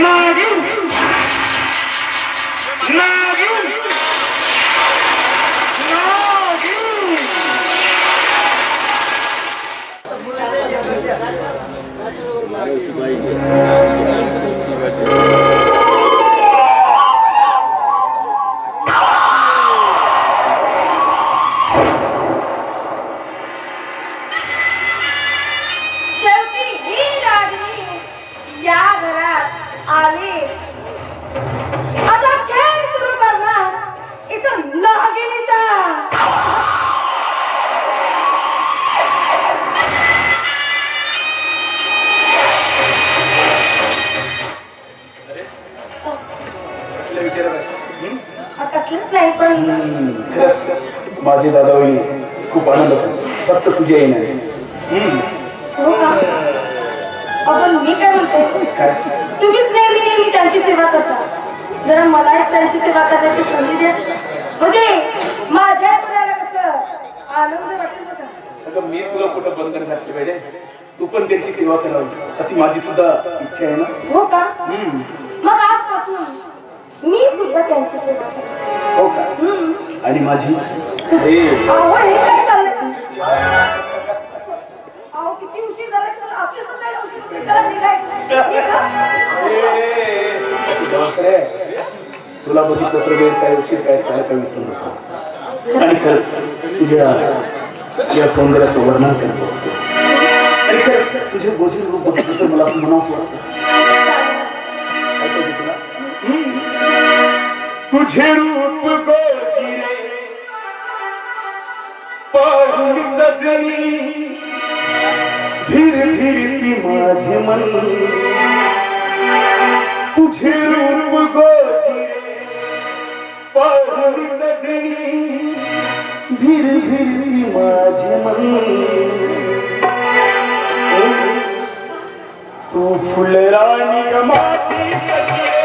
Love you. Love you. माझे दादा वहिनी खूप आनंद होतो फक्त तुझ्या येण्याने हं, हो आपण मी काय म्हणते? तुम्हीच नेहमी नेहमी त्यांची सेवा करता. जरा मलाच त्यांची सेवा करण्याची संधी द्या. म्हणजे माझ्या मुलाला कसं आनंद वाटेल बघा. अगं मी तुला कुठं बंधन घातले पाहिजे तू पण त्यांची सेवा करावी. अशी माझी सुद्धा इच्छा आहे ना? हो का? मग आजपासून मी सुद्धा त्यांची सेवा करते. हो का. आणि माझी अहो, हे काय चाललंय? अहो, किती उशीर झाला की मला ऑफिसला जायला उशीर होतोय. चला, निघायचं. निघा. तुला बघितलं तर वेळ काय उशीर काय काय विसरू नको आणि खरंच तुझ्या या सौंदर्याचं वर्णन करत असतो आणि खरंच तुझे रूप बघितलं तर मला असं म्हणावंसं वाटतं तुला. तुझे रूप गोजिरे सजनी धीर धीर ती माझे मन तुझे रूप गोजिरे पाहून सजनी धीर धीर माझे मन तू फुलराणी गमाती फुलराणी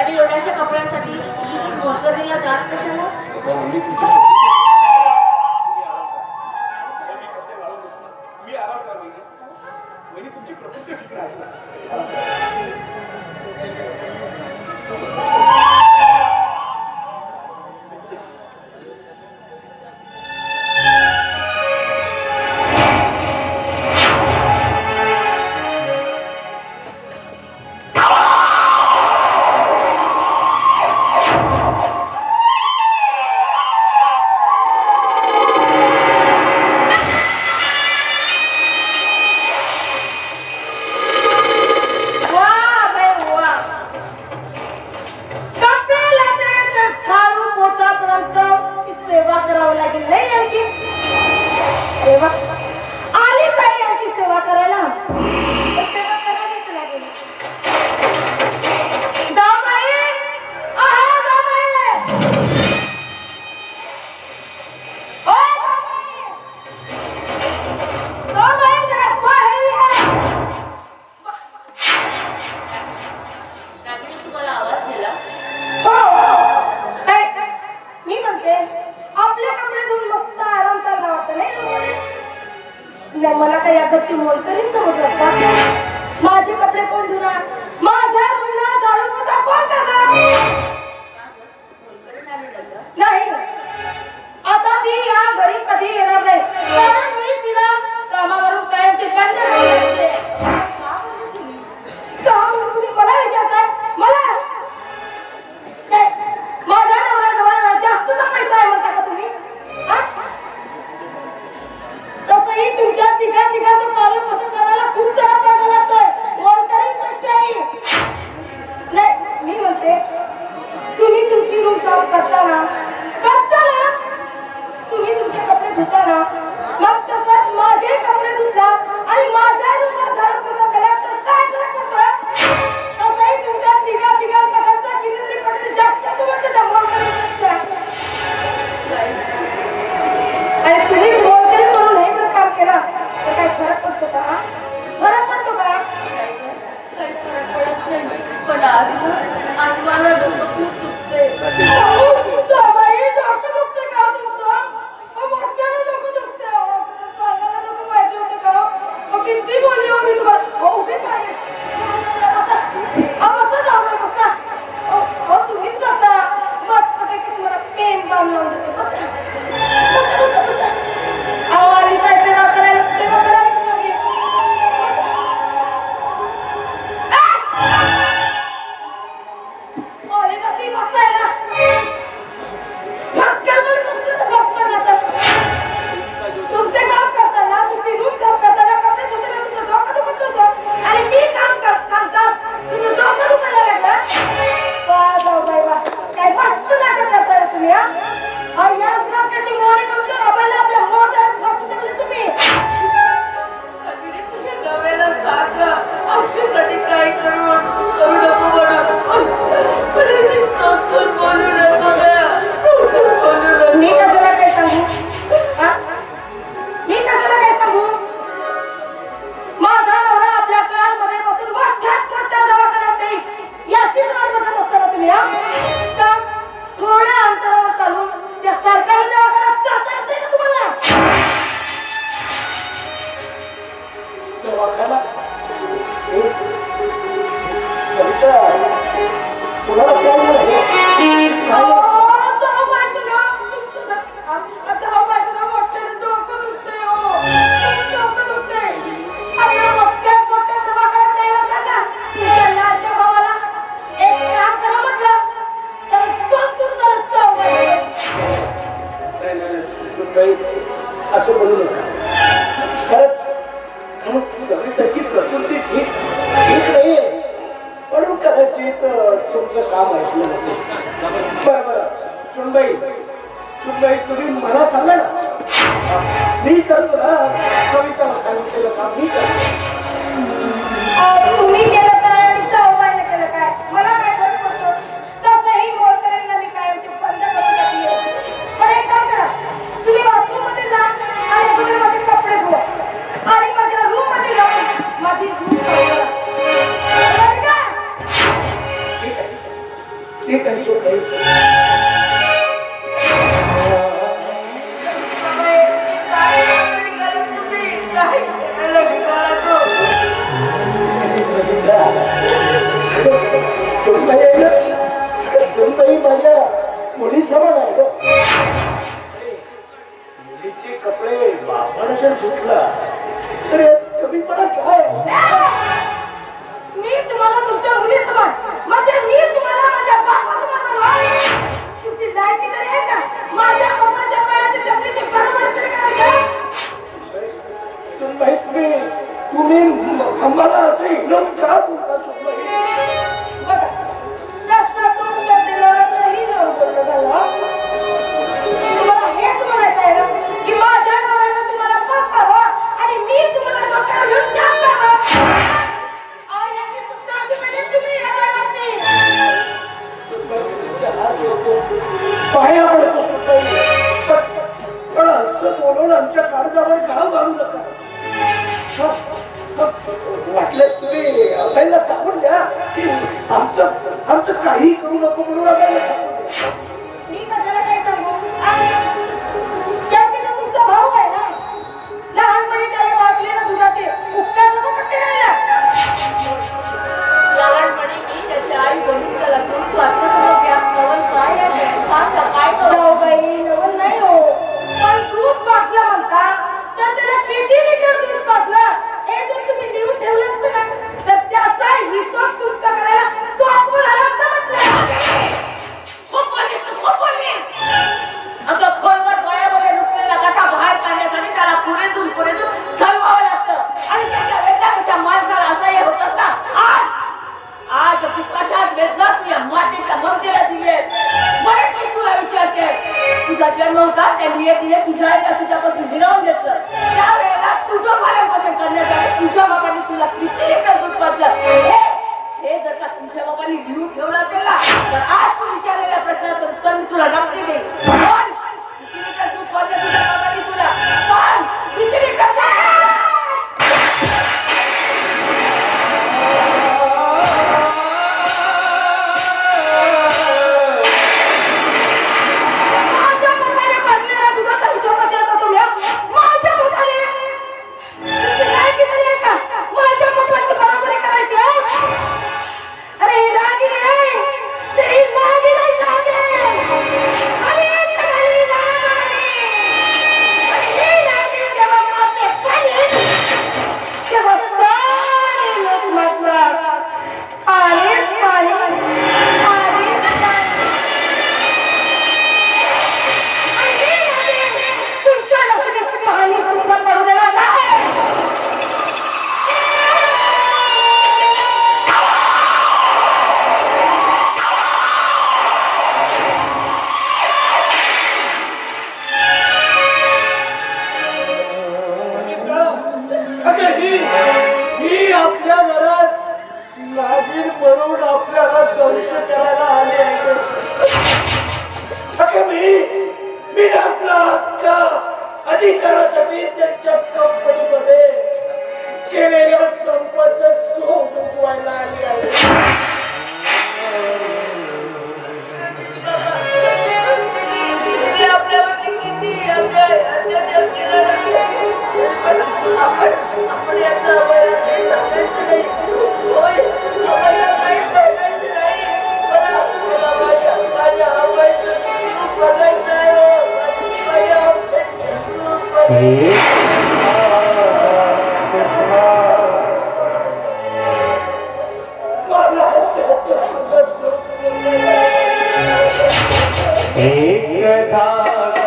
आणि एवढ्याशा कपड्यांसाठी तुम्ही मोलकरणीला जात कशाला? राजू आज मला डोकं खूप दुखते Thank you. समाज आहे मुलीचे कपडे बापाला जर धुतला तर कमीपणा काय? मी तुम्हाला तुमच्या मुली म्हणजे मी तुम्हाला माझ्या बापा समान तुमची लायकी तरी आहे का? माझ्या बापाच्या पायाचे चपलीचे बरोबर तरी करा तुम्ही तुम्ही मला असं एकदम का बोल? टाकलेत ना तुझ्या मातीच्या ममतेला दिलेत म्हणून मी तुला विचारते तुझा जन्म होता त्यांनी हे दिले तुझ्या आईला तुझ्यापासून हिरावून घेतलं त्यावेळेला तुझं पालन करण्यासाठी तुझ्या बाबाने तुला किती दूध पाजलं हे जर का तुमच्या बाबांनी लिहून ठेवलं असेल ना तर आज तू विचारलेल्या प्रश्नाचं उत्तर मी तुला नक्की देईल किती लिटर दूध पाजलं तुझ्या बाबांनी तुला पण किती लिटर सुद्धा